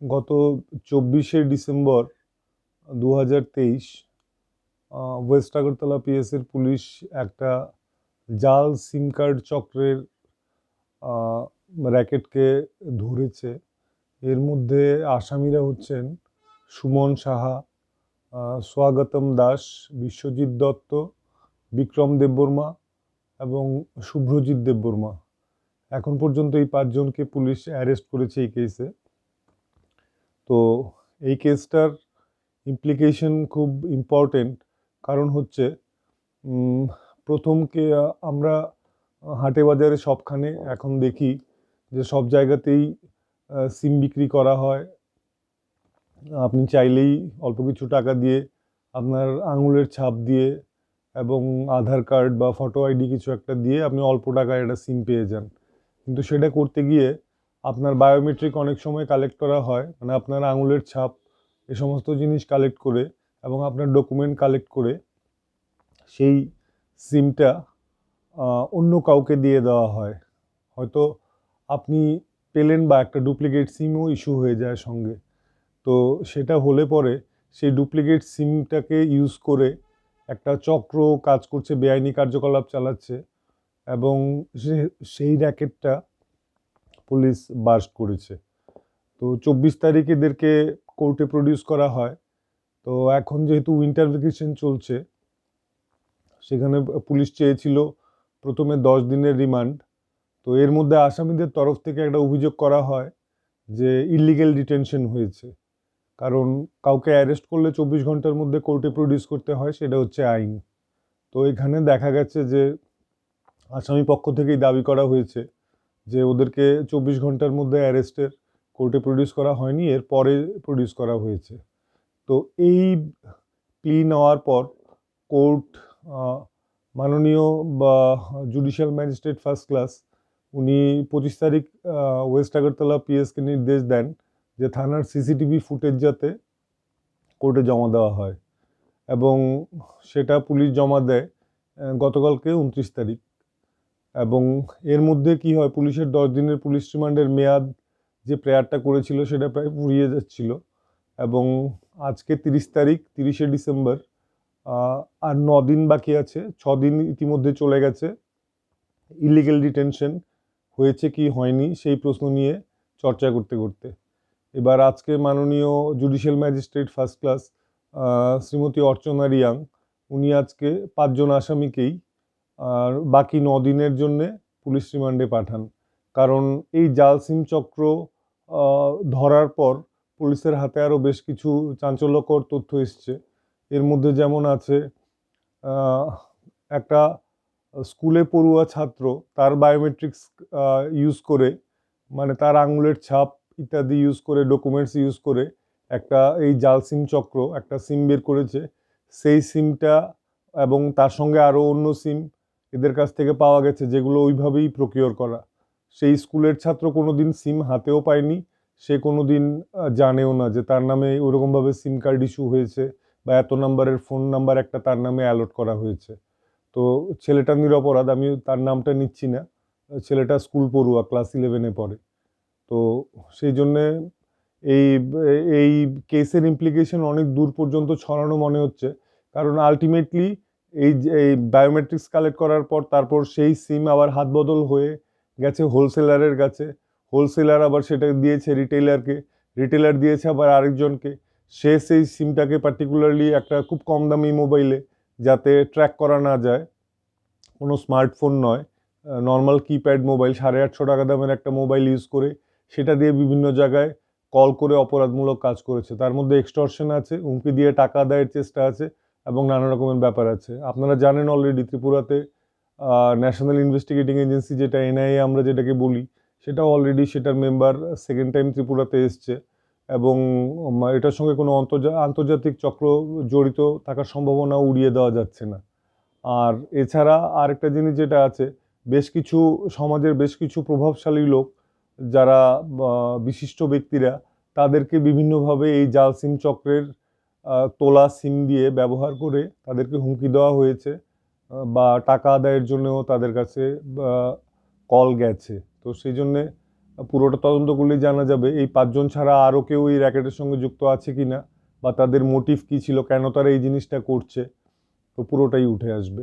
গত চব্বিশে ডিসেম্বর দু হাজার তেইশ ওয়েস্ট আগরতলা পিএসের পুলিশ একটা জাল সিম কার্ড চক্রের র্যাকেটকে ধরেছে। এর মধ্যে আসামিরা হচ্ছেন সুমন সাহা স্বাগতম দাস, বিশ্বজিৎ দত্ত, বিক্রম দেববর্মা এবং শুভ্রজিৎ দেববর্মা। এখন পর্যন্ত এই পাঁচজনকে পুলিশ অ্যারেস্ট করেছে এই কেসে। তো এই কেসটার ইমপ্লিকেশন খুব ইম্পর্টেন্ট কারণ হচ্ছে উম, প্রথম কে আমরা হাটে বাজারে সবখানে এখন দেখি যে সব জায়গাতেই সিম বিক্রি করা হয়। আপনি চাইলেই অল্প কিছু টাকা দিয়ে আপনার আঙুলের ছাপ দিয়ে এবং আধার কার্ড বা ফটো আইডি কিছু একটা দিয়ে আপনি অল্প টাকায় একটা সিম পেয়ে যান। কিন্তু সেটা করতে গিয়ে আপনার বায়োমেট্রিক অনেক সময় কালেক্ট করা হয় মানে আপনার আঙুলের ছাপ, এ সমস্ত জিনিস কালেক্ট করে এবং আপনার ডকুমেন্ট কালেক্ট করে সেই সিমটা অন্য কাউকে দিয়ে দেওয়া হয়। হয়তো আপনি পেলেন বা একটা ডুপ্লিকেট সিমও ইস্যু হয়ে যায় সঙ্গে। তো সেটা হলে পরে সেই ডুপ্লিকেট সিমটাকে ইউজ করে একটা চক্র কাজ করছে, বেআইনি কার্যকলাপ চালাচ্ছে এবং সেই র্যাকেটটা পুলিশ বাস্ট করেছে। তো চব্বিশ তারিখ এদেরকে কোর্টে প্রডিউস করা হয়। তো এখন যেহেতু উইন্টার ভ্যাকেশন চলছে, সেখানে পুলিশ চেয়েছিল প্রথমে দশ দিনের রিমান্ড তো এর মধ্যে আসামিদের তরফ থেকে একটা অভিযোগ করা হয় যে ইলিগেল ডিটেনশন হয়েছে। কারণ কাউকে অ্যারেস্ট করলে চব্বিশ ঘণ্টার মধ্যে কোর্টে প্রডিউস করতে হয়, সেটা হচ্ছে আইন। তো এখানে দেখা গেছে যে আসামি পক্ষ থেকেই দাবি করা হয়েছে যে ওদেরকে চব্বিশ ঘণ্টার মধ্যে অ্যারেস্টের কোর্টে প্রডিউস করা হয়নি, এর পরে প্রডিউস করা হয়েছে। তো এই প্লি নেওয়ার পর কোর্ট মাননীয় বা জুডিশিয়াল ম্যাজিস্ট্রেট ফার্স্ট ক্লাস উনি পঁচিশ তারিখ ওয়েস্ট আগরতলা পিএসকে নির্দেশ দেন যে থানার সিসিটিভি ফুটেজ যাতে কোর্টে জমা দেওয়া হয়। এবং সেটা পুলিশ জমা দেয় গতকালকে উনত্রিশ তারিখ। এবং এর মধ্যে কি হয়, পুলিশের দশ দিনের পুলিশ রিমান্ডের মেয়াদ যে প্রেয়ারটা করেছিল সেটা প্রায় ফুরিয়ে যাচ্ছিল এবং আজকে তিরিশ তারিখ, তিরিশে ডিসেম্বর আর ন দিন বাকি আছে, ছ দিন ইতিমধ্যে চলে গেছে। ইলিগেল ডিটেনশন হয়েছে কি হয়নি সেই প্রশ্ন নিয়ে চর্চা করতে করতে। এবার আজকে মাননীয় judicial magistrate first class Shrimati Archana Riang, উনি আজকে পাঁচজন আসামিকেই আর বাকি দিনের জন্যে পুলিশ রিমান্ডে পাঠান। কারণ এই জাল সিম চক্র ধরার পর পুলিশের হাতে আরও বেশ কিছু চাঞ্চল্যকর তথ্য এসছে। এর মধ্যে যেমন আছে একটা স্কুলে পড়ুয়া ছাত্র তার বায়োমেট্রিক্স ইউজ করে মানে তার আঙুলের ছাপ ইত্যাদি ইউজ করে ডকুমেন্টস ইউজ করে একটা এই জাল সিম চক্র, একটা সিম বের করেছে। সেই সিমটা এবং তার সঙ্গে আরও অন্য সিম এদের কাছ থেকে পাওয়া গেছে যেগুলো ওইভাবেই প্রকিওর করা। সেই স্কুলের ছাত্র কোনো দিন সিম হাতেও পায়নি, সে কোনো দিন জানেও না যে তার নামে ওরকমভাবে সিম কার্ড ইস্যু হয়েছে বা এত নাম্বারের ফোন নাম্বার একটা তার নামে অ্যালট করা হয়েছে। তো ছেলেটা নিরপরাধ আমি তার নামটা নিচ্ছি না। ছেলেটা স্কুল পড়ুয়া ক্লাস ইলেভেনে পড়ে। তো সেই জন্যে এই এই কেসের ইমপ্লিকেশন অনেক দূর পর্যন্ত ছড়ানো মনে হচ্ছে। কারণ আলটিমেটলি এই এই বায়োমেট্রিক্স কালেক্ট করার পর তারপর সেই সিম আবার হাত বদল হয়ে গেছে হোলসেলারের কাছে। হোলসেলার আবার সেটা দিয়েছে রিটেলারকে রিটেলার দিয়েছে আবার আরেকজনকে। সে সেই সিমটাকে পার্টিকুলারলি একটা খুব কম দামি মোবাইলে যাতে ট্র্যাক করা না যায়। কোনো স্মার্টফোন নয়। নর্মাল কিপ্যাড মোবাইল সাড়ে আটশো টাকা দামের একটা মোবাইল ইউজ করে সেটা দিয়ে বিভিন্ন জায়গায় কল করে অপরাধমূলক কাজ করেছে। তার মধ্যে এক্সটর্শন আছে, হুমকি দিয়ে টাকা আদায়ের চেষ্টা আছে। এবং নানা রকমের ব্যাপার আছে। আপনারা জানেন অলরেডি ত্রিপুরাতে ন্যাশনাল ইনভেস্টিগেটিং এজেন্সি যেটা এনআইএ আমরা যেটাকে বলি সেটা অলরেডি সেটার মেম্বার সেকেন্ড টাইম ত্রিপুরাতে এসছে এবং এটার সঙ্গে কোনো আন্তর্জাতিক চক্র জড়িত থাকার সম্ভাবনা উড়িয়ে দেওয়া যাচ্ছে না। আর এছাড়া আরেকটা জিনিস যেটা আছে, বেশ কিছু সমাজের বেশ কিছু প্রভাবশালী লোক যারা বিশিষ্ট ব্যক্তিরা, তাদেরকে বিভিন্নভাবে এই জাল সিম চক্রের তোলা সিম দিয়ে ব্যবহার করে তাদেরকে হুমকি দেওয়া হয়েছে বা টাকা আদায়ের জন্যও তাদের কাছে কল গেছে। তো সেই জন্যে পুরোটা তদন্ত করলেই জানা যাবে এই পাঁচজন ছাড়া আরও কেউ এই র্যাকেটের সঙ্গে যুক্ত আছে কি না বা তাদের মোটিভ কী ছিল, কেন তারা এই জিনিসটা করছে, তো পুরোটাই উঠে আসবে।